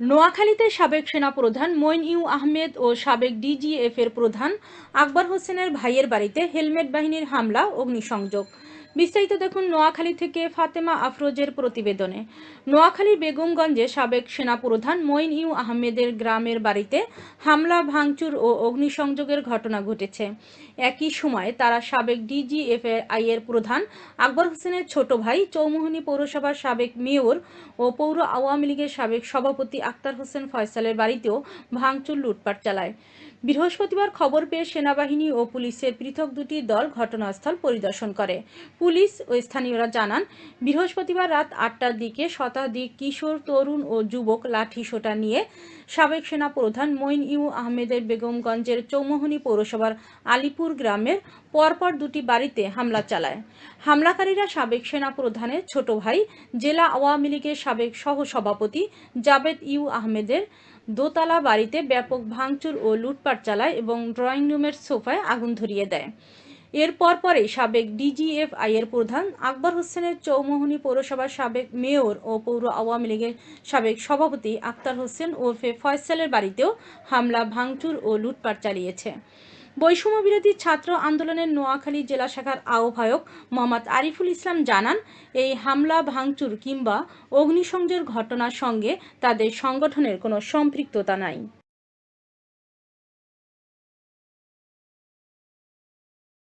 নোয়াখালীতে সাবেক সেনাপ্রধান মইন ইউ আহমেদ ও সাবেক ডিজিএফ এর প্রধান আকবর হোসেনের ভাইয়ের বাড়িতে হেলমেট বাহিনীর হামলা, অগ্নিসংযোগ। বিস্তারিত দেখুন নোয়াখালী থেকে ফাতেমা আফরোজের প্রতিবেদনে। নোয়াখালীর বেগমগঞ্জে সাবেক সেনাপ্রধান মইন ইউ আহমেদের গ্রামের বাড়িতে হামলা, ভাঙচুর ও অগ্নিসংযোগের ঘটনা ঘটেছে। একই সময়ে তারা সাবেক ডিজিএফ আইয়ের প্রধান আকবর হোসেনের ছোট ভাই চৌমুহনী পৌরসভার সাবেক মেয়র ও পৌর আওয়ামী লীগের সাবেক সভাপতি আক্তার হোসেন ফয়সালের বাড়িতেও ভাঙচুর লুটপাট চালায়। বৃহস্পতিবার খবর পেয়ে সেনাবাহিনী ও পুলিশের পৃথক দুটি দল ঘটনাস্থল পরিদর্শন করে। পুলিশ ও স্থানীয়রা জানান, বৃহস্পতিবার রাত আটটার দিকে শতাধিক কিশোর, তরুণ ও যুবক লাঠি সোটা নিয়ে সাবেক সেনাপ্রধান মইন ইউ আহমেদের বেগমগঞ্জের চৌমোহনী পৌরসভার আলিপুর গ্রামের পরপর দুটি বাড়িতে হামলা চালায়। হামলাকারীরা সাবেক সেনা প্রধানের ছোট ভাই, জেলা আওয়ামী লীগের সাবেক সহসভাপতি জাবেদ ইউ আহমেদের দোতলা বাড়িতে ব্যাপক ভাঙচুর ও লুটপাট চালায় এবং ড্রয়িং রুমের সোফায় আগুন ধরিয়ে দেয়। এর পরপরে সাবেক ডিজিএফআই এর প্রধান আকবর হোসেনের চৌমোহনী পৌরসভার সাবেক মেয়র ও পৌর আওয়ামী লীগের সাবেক সভাপতি আক্তার হোসেন ওরফে ফয়সালের বাড়িতেও হামলা, ভাঙচুর ও লুটপাট চালিয়েছে। বৈষম্য বিরোধী ছাত্র আন্দোলনের নোয়াখালী জেলা শাখার আহ্বায়ক মোহাম্মদ আরিফুল ইসলাম জানান, এই হামলা, ভাঙচুর কিংবা অগ্নিসংযোগ ঘটনার সঙ্গে তাদের সংগঠনের কোনো সম্পৃক্ততা নাই।